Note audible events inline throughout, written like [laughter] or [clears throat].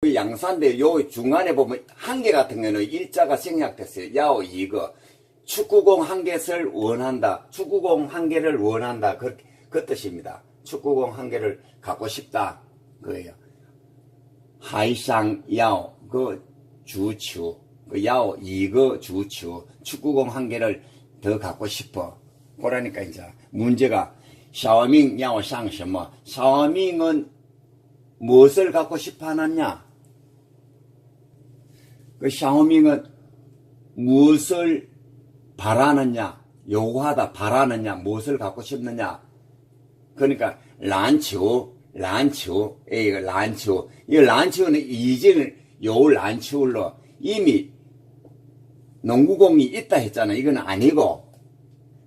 그 양산대 요 중간에 보면 한 개 같은 경우는 일자가 생략됐어요. 야오 이거 축구공 한 개를 원한다. 축구공 한 개를 원한다. 그, 그 뜻입니다. 축구공 한 개를 갖고 싶다. 그예요. 하이상 야오 그 주추 그 야오 이거 주추 축구공 한 개를 더 갖고 싶어. 그러니까 이제 문제가 샤오밍 야오 상什么? 샤오밍은 무엇을 갖고 싶어 하느냐? 그 샤오밍은 무엇을 바라느냐? 요구하다 바라느냐? 무엇을 갖고 싶느냐? 그러니까 란치우, 란치우, 이거 란치우. 이 란치우는 이전요 란치우로 이미 농구공이 있다 했잖아. 이건 아니고.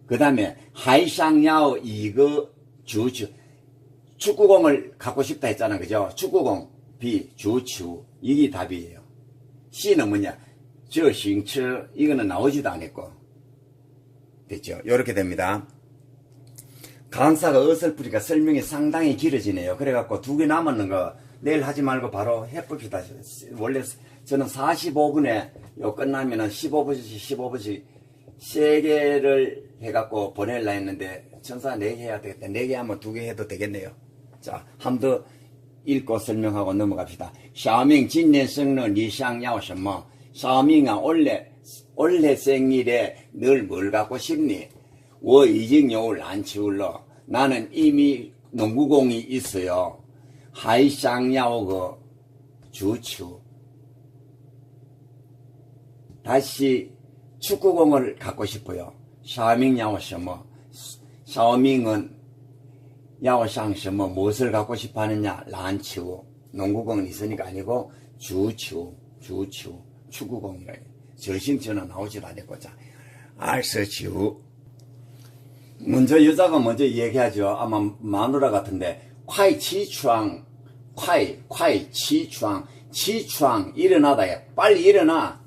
그 다음에 하이샹야오 이거 주주 축구공을 갖고 싶다 했잖아. 그죠? 축구공 B 주추 이게 답이에요. C는 뭐냐? 저 싱 처 이거는 나오지도 않았고. 됐죠? 이렇게 됩니다. 강사가 어설프니까 설명이 상당히 길어지네요. 그래갖고 두 개 남았는 거 내일 하지 말고 바로 해봅시다. 원래 저는 45분에 요 끝나면은 15분씩 15분씩 세 개를 해갖고 보낼라 했는데 천사 네 개 해야 되겠다. 네 개 하면 두 개 해도 되겠네요. 자, 한번더 읽고 설명하고 넘어갑시다. 샤밍 진년 생일 니샹要什么? 샤밍아 올해 올해 생일에 늘 뭘 갖고 싶니? 我已经有篮球了. 나는 이미 농구공이 있어요. 还想要个足球. 다시 축구공을 갖고 싶어요. 샤밍 要什么? 샤오밍 야오샹시 뭐 무엇을 갖고 싶어 하느냐? 란치우. 농구공은 있으니까 아니고 주치우. 주치우. 축구공이라. 절신치는 나오질 않았고자. 알서치우. 먼저 여자가 먼저 얘기하죠. 아마 마누라 같은데 콰이치추앙 콰이 콰이치추앙 치추앙 일어나다야 빨리 일어나.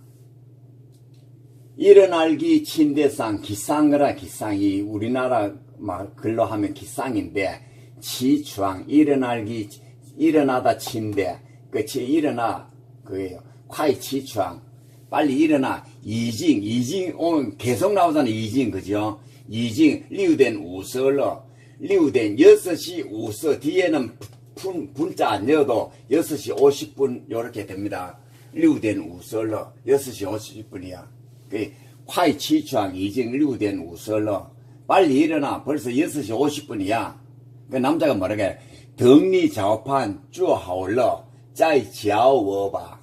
일어날기 침대상 기상거라. 기상이 우리나라 말 글로 하면 기상인데 치추앙 일어날기 일어나다 침대 그치 일어나 그예요. 콰이 치추앙 빨리 일어나. 이징 이징 오늘 계속 나오잖아 이징 그죠? 이징 리우된 우설로. 리우된 6시 우서 뒤에는 분, 분자 안 넣어도 6시 50분 요렇게 됩니다. 리우된 우설로. 6시 50분이야. 그 화이 치추항 이징 리우된 우설로 빨리 일어나. 벌써 6시 50분이야. 그 남자가 뭐라게 덩리 좌우판 쭈하올러 짜이 지아오 워바.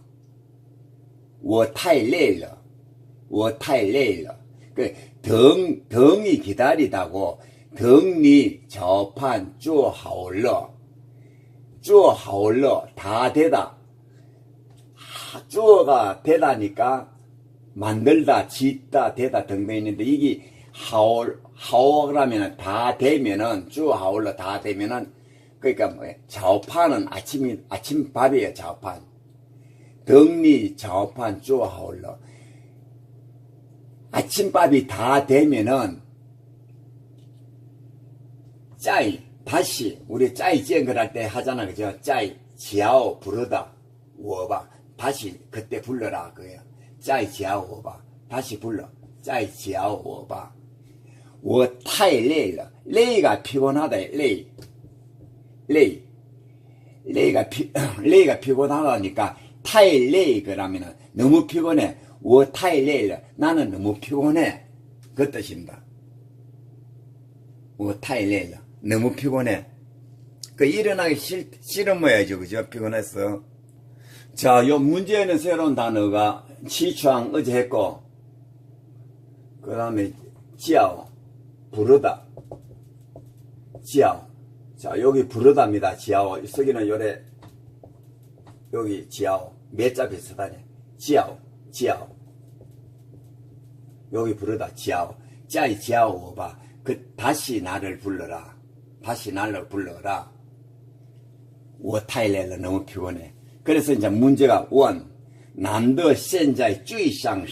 워타일레일러. 워타일레일러. 그 덩, 덩이 기다리다고 덩리 좌우판 쭈하올러. 쭈하올러 다 되다. 쭈어가 되다니까 만들다, 짓다, 되다 등등 있는데 이게 하올, 하오라면 다 되면은 쪼하올러 다 되면은 그러니까 뭐 자오판은 아침 아침밥이에요 자오판 덩니 자오판 쪼하올러 아침밥이 다 되면은 짜이 다시 우리 짜이 쟁글 할때 하잖아 그죠? 짜이 지아오 부르다 워바. 다시 그때 불러라 그예요. 짜이 지아오 워바. 다시 불러. 짜이 지아오 워바 워타의 레이다. 레이가 피곤하다. 레이. 레이. 레이가 피, [clears throat] 레이가 피곤하다니까 타의 레이 그라면은 너무 피곤해. 워타의 레이. 나는 너무 피곤해. 그 뜻입니다. 워타의 레이. 너무 피곤해. 그 일어나기 싫, 싫은 모양이죠. 그죠? 피곤했어. 자, 요 문제에는 새로운 단어가 지추앙 어제 했고, 그 다음에 지아오. 부르다 지아오 자 여기 부르다입니다 지아오 쓰기는 요래 여기 지아오 몇자 비슷하네 지아오 지아오 여기 부르다 지아오 짜이 지아오 오바 그 다시 나를 불러라 다시 나를 불러라 我太累了 너무 피곤해 그래서 이제 문제가 원难得现在最想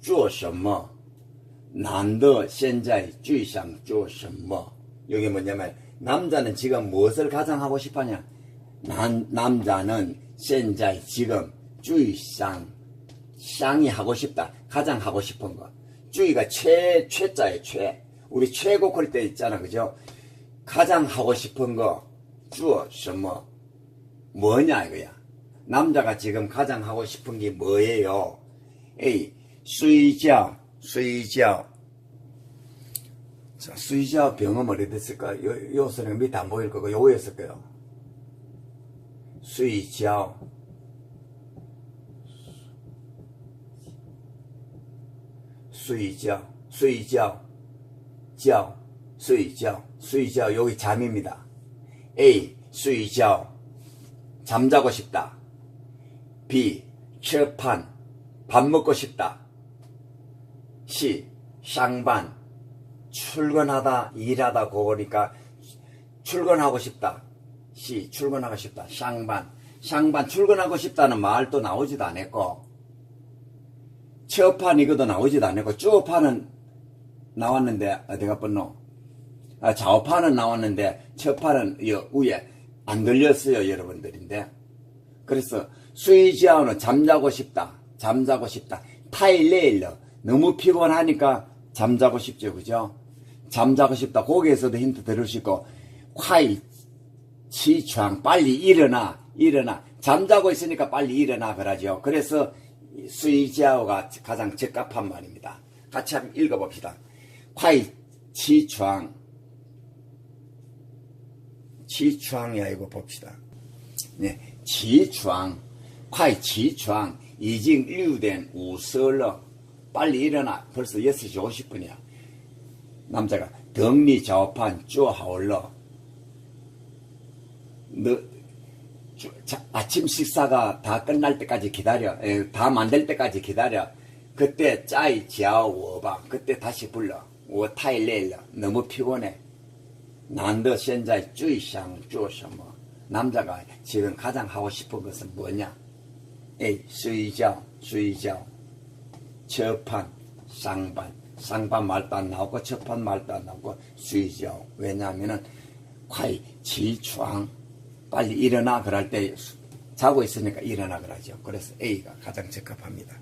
做什么 난더 센자의 주의상 조선머 뭐냐면 남자는 지금 무엇을 가장 하고 싶어냐? 난, 남자는 센자의 지금 주의상 쌍이 하고 싶다 가장 하고 싶은 거. 주의가 최, 최자의 최. 우리 최고 걸 때 있잖아 그죠? 가장 하고 싶은 거 주어 뭐 뭐냐 이거야. 남자가 지금 가장 하고 싶은 게 뭐예요? A 수의자. 睡觉。자 수의자 병은 어디됐을까? 요, 요 선생 밑에 안 보일 거고 요거였을 거요. 수의자 수의자 수의자 자 수의자 수의자 여기 잠입니다. A 수의자 잠자고 싶다. B 철판 밥 먹고 싶다. 시, 쌍반, 출근하다, 일하다, 그거니까 출근하고 싶다. 시, 출근하고 싶다. 쌍반, 쌍반, 출근하고 싶다는 말도 나오지도 않았고, 처판 이것도 나오지도 않았고, 쭈판은 나왔는데, 아, 어디가 뻔노? 아, 좌우판은 나왔는데, 처판은 위에 안 들렸어요, 여러분들인데. 그래서, 수이지아우는 잠자고 싶다. 잠자고 싶다. 타일레일러. 너무 피곤하니까 잠자고 싶죠 그죠? 잠자고 싶다. 거기에서도 힌트 들을 수 있고. 화이 치창 빨리 일어나 일어나. 잠자고 있으니까 빨리 일어나 그러죠. 그래서 수이지아오가 가장 적합한 말입니다. 같이 한번 읽어봅시다. 화이 치창 치창이 아니고 봅시다. 네, 치창 화이 치창 이징 6된 우설러 빨리 일어나. 벌써 6시 50분이야. 남자가 덩리 좌우판 쭈하올러. 너, 쭈, 자, 아침 식사가 다 끝날 때까지 기다려. 에, 다 만들 때까지 기다려. 그때 짜이 지하오 워방. 그때 다시 불러. 워타일레일러. 너무 피곤해. 난더 현재 쭈이샹 쭈셔뭐 남자가 지금 가장 하고 싶은 것은 뭐냐? 에이, 수이죠, 수이죠. 저판, 쌍반, 쌍반 말도 안 나오고 저판 말도 안 나오고 수이죠. 왜냐하면은 과이 질추앙 빨리 일어나 그럴 때 자고 있으니까 일어나 그러죠. 그래서 A가 가장 적합합니다.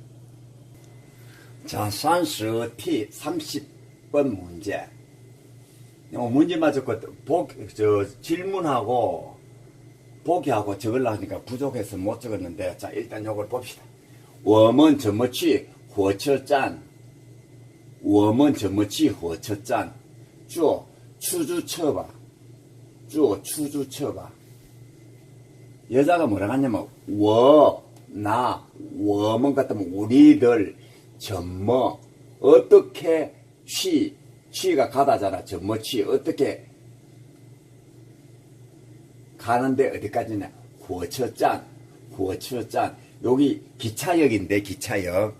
자, 산스 T 30번 문제. 어, 문제 맞았고 복, 저, 질문하고 보기하고 적으려 하니까 부족해서 못 적었는데 자 일단 요걸 봅시다. 웜은 저머치 火车站?我们怎么去火车站?坐出租车吧.坐出租车吧. 여자가 뭐라 하냐면 我, 나, 我们 같으면 우리들, 怎么, 어떻게, 취, 취가 가다잖아. 怎么취, 어떻게 가는데 어디까지냐? 火车站,火车站. 여기 기차역인데 기차역.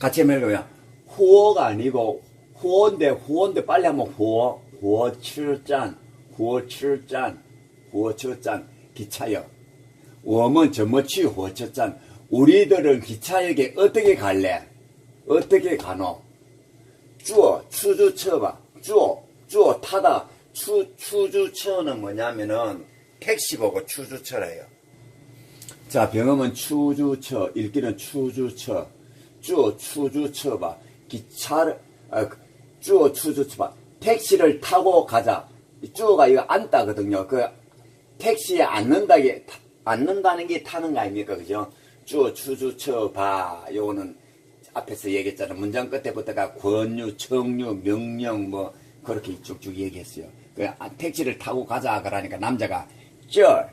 같이 해먹으면 후어가 아니고 후어인데 후어인데 빨리 한번 후어 후어 출잔 후어 출잔 후어 출잔 기차역. 웜은 저머치 후어 출잔. 우리들은 기차역에 어떻게 갈래? 어떻게 가노? 주어 추주 쳐봐. 주어 주어 타다. 추, 추주 쳐는 뭐냐면은 택시 보고 추주 쳐래요. 자 병음은 추주 쳐 읽기는 추주 쳐. 쭈 추주쳐봐 기차를, 아, 그, 쭈추주쳐봐 택시를 타고 가자. 쭈가 이거 앉다거든요. 그 택시에 앉는다게, 앉는다는 게 타는 거 아닙니까? 그죠? 쭈 추주쳐봐 요거는 앞에서 얘기했잖아. 문장 끝에부터가 권유, 청유, 명령, 뭐, 그렇게 쭉쭉 얘기했어요. 그 아, 택시를 타고 가자. 그러니까 남자가 쩔,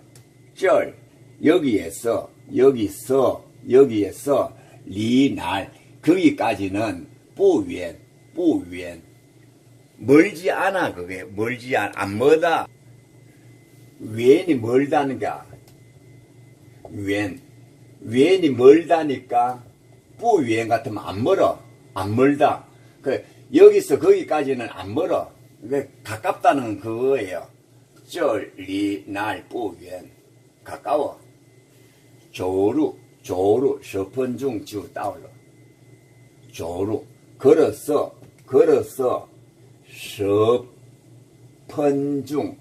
쩔, 여기에서, 여기서, 여기에서, 리날. 거기까지는 뿌위엔 뿌위엔. 멀지 않아 그게. 멀지 않, 안 멀다. 위엔이 멀다니까 위엔. 위엔이 멀다니까 뿌위엔 같으면 안 멀어. 안 멀다. 그 여기서 거기까지는 안 멀어. 그 가깝다는 그거예요. 쩔리날 뿌위엔. 가까워. 조루 조루 서펀중 주 따올러 조루 걸어서 걸어서 서펀중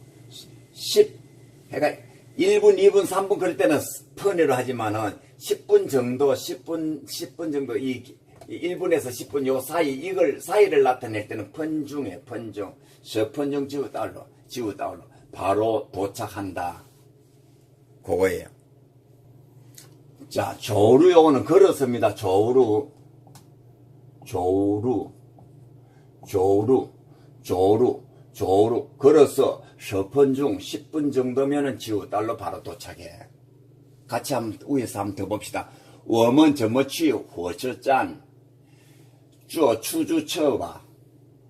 십 해가 1분, 2분, 3분 그럴 때는 펀으로 하지만은 10분 정도, 10분, 10분 정도 이 1분에서 10분 요 사이 이걸 사이를 나타낼 때는 펀중에 펀중, 서펀중 지우 달러, 지우 달러 바로 도착한다. 그거예요. 자, 조루 요거는 걸었습니다. 조루, 조루, 조루, 조루, 조루. 걸어서 서펀중 10분 정도면은 지우 달러 바로 도착해. 같이 한번 위에서 한번 더 봅시다. 我们怎么去火车站坐出租车吧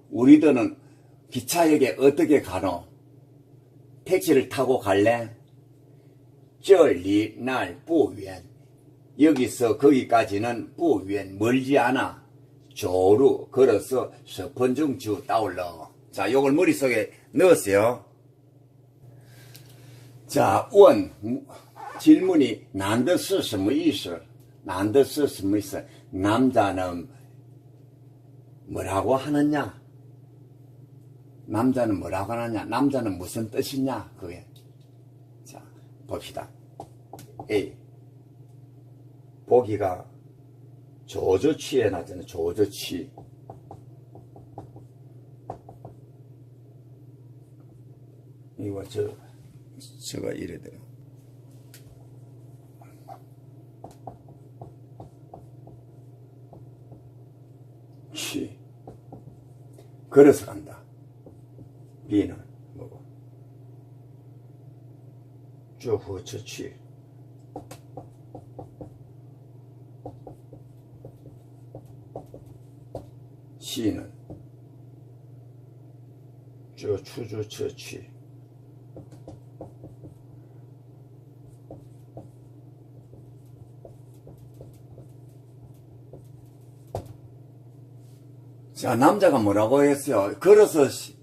우리들은 기차역에 어떻게 가노? 택시를 타고 갈래? 这里날不远 여기서 거기까지는 부위엔 멀지 않아. 조루 걸어서 스펀중 주 따올러. 자, 요걸 머릿속에 넣으세요. 자, 원. 질문이 난더스 스무이스. 난더스 스무이스. 남자는 뭐라고 하느냐? 남자는 뭐라고 하느냐? 남자는 무슨 뜻이냐? 그게. 자, 봅시다. A. 보기가 조조치에 나잖아요. 조조치. 이거 저, 저가 이래더라. 치. 걸어서 간다. B는 뭐고? 쪼후처치. C는 저 추조처치. 자, 남자가 뭐라고 했어요? 걸어서 시-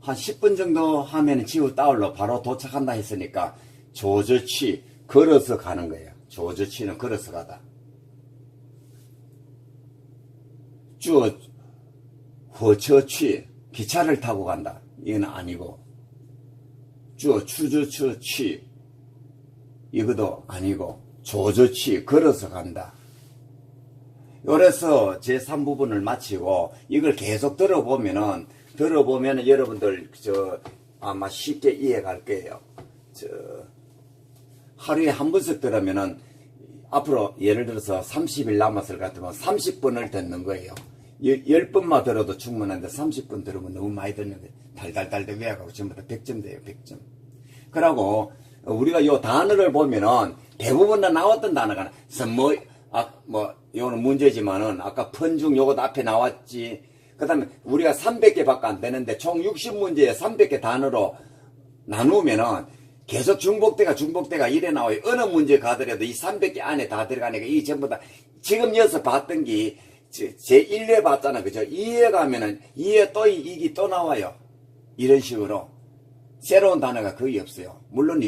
한 10분 정도 하면 지우 따올러 바로 도착한다 했으니까 조저치, 걸어서 가는 거예요. 조저치는 걸어서 가다. 쭈, 허처치, 기차를 타고 간다. 이건 아니고. 쭈, 추저처치, 이것도 아니고. 조저치, 걸어서 간다. 그래서 제 3부분을 마치고 이걸 계속 들어보면은 들어보면은 여러분들 저 아마 쉽게 이해갈 거예요. 저 하루에 한 번씩 들으면은 앞으로 예를 들어서 30일 남았을 것 같으면 30분을 듣는 거예요. 10번만 들어도 충분한데 30분 들으면 너무 많이 듣는데 달달달달 외워가고 전부 다 100점 돼요. 100점. 그러고 우리가 요 단어를 보면은 대부분 다 나왔던 단어가 뭐, 아, 뭐, 요거는 문제지만은 아까 펀중 요것 앞에 나왔지. 그 다음에 우리가 300개 밖에 안 되는데 총 60문제에 300개 단어로 나누면은 계속 중복대가 중복대가 이래 나와요. 어느 문제 가더라도 이 300개 안에 다 들어가니까 이 전부 다 지금 여기서 봤던 게 제 1회 봤잖아. 그죠? 2회 가면은 2회 또 이- 이기 또 나와요. 이런 식으로. 새로운 단어가 거의 없어요. 물론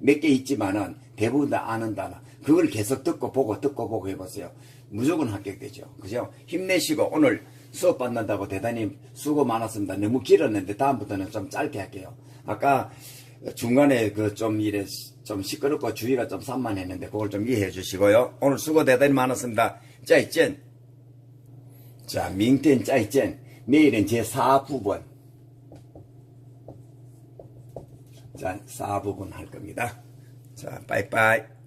몇 개 있지만은 대부분 다 아는 단어. 그걸 계속 듣고 보고 듣고 보고 해보세요. 무조건 합격되죠. 그죠? 힘내시고 오늘 수업 받는다고 대단히 수고 많았습니다. 너무 길었는데 다음부터는 좀 짧게 할게요. 아까 중간에 그 좀 이래 좀 시끄럽고 주의가 좀 산만했는데 그걸 좀 이해해 주시고요. 오늘 수고 대단히 많았습니다. 짜이젠. 자, 민텐 짜이젠. 내일은 제 4부분. 자, 4부분 할 겁니다. 자, 빠이빠이.